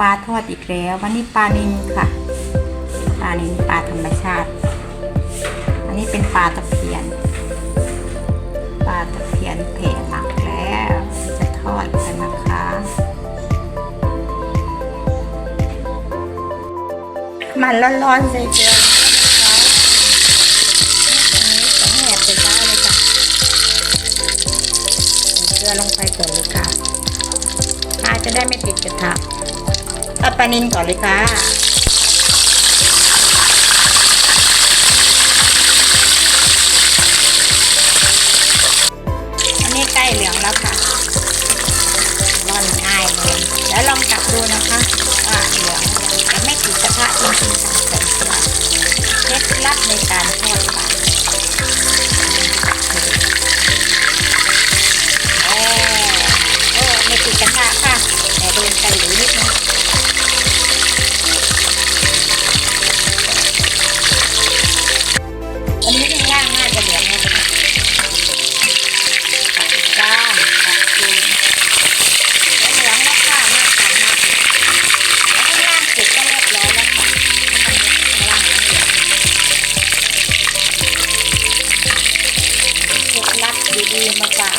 ปลาทอดอีกแล้ว วันนี้ปลานิลค่ะ ปลานิลปลาธรรมชาติ อันนี้เป็นปลาตะเพียน ปลาตะเพียนแผ่หมักแล้วจะทอดกันนะคะมันร้อนๆใส่เกลือนะคะนี่ตรงนี้จะแหบไปได้เลยค่ะใส่เกลือลงไปก่อนเลยค่ะปลาจะได้ไม่ติดกระทะ ตัดปลานินก่อนเลยค่ะ อันนี้ใกล้เหลืองแล้วค่ะ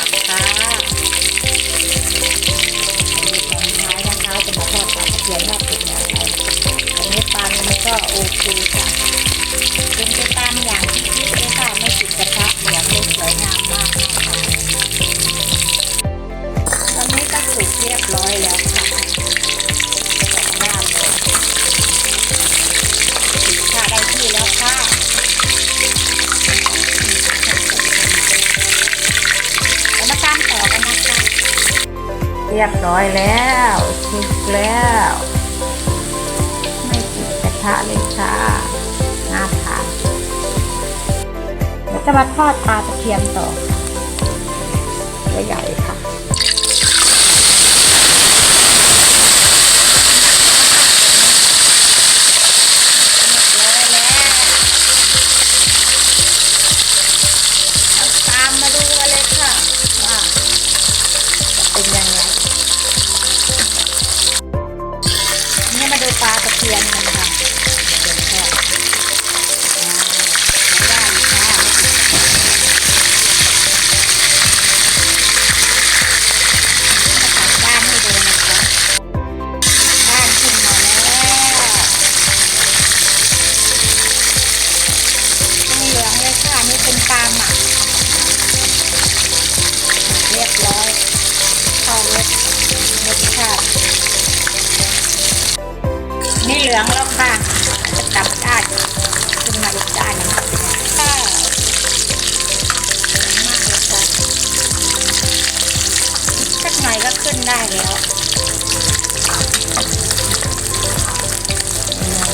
ๆมาฝากค่ะมีของท้ายนะคะจะมาทอดปลาตะเพียนทอดเป็นอย่างไรอันนี้ปลามันก็โอเคค่ะ เรียบร้อยแล้วสุกแล้ว ไม่ติดกระทะเลยค่ะน่าทานเดี๋ยวจะมาทอดปลาตะเพียนต่อตัวใหญ่ องแล้วค่ะจะกลับด้านขึ้นมาอีกด้านหนึงค่ะคะเหลืองมากเลยค่สักหน่อยก็ขึ้นได้แล้ว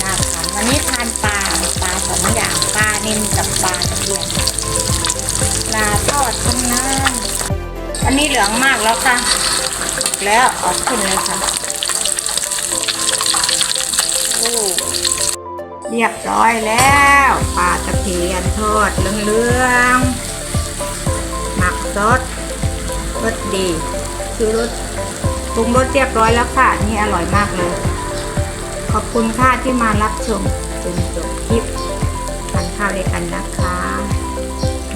น่าทานวันนี้ทานปลาปลาสองอย่างปลานิ่มกับปลาตะเพียนปลาทอดทั้งนั้นอันนี้เหลืองมากแล้วค่ะ แล้วออกขึ้นเลยค่ะ เรียบร้อยแล้วปลาตะเพียนทอดเหลืองๆหมักซอสรสดีคือรสปรุงรสเรียบร้อยแล้วค่ะ นี่อร่อยมากเลย ขอบคุณค่ะที่มารับชมจนจบคลิปทานข้าวด้วยกันนะคะ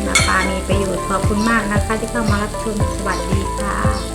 นาปลามีประโยชน์ขอบคุณมากนะคะที่เข้ามารับชมสวัสดีค่ะ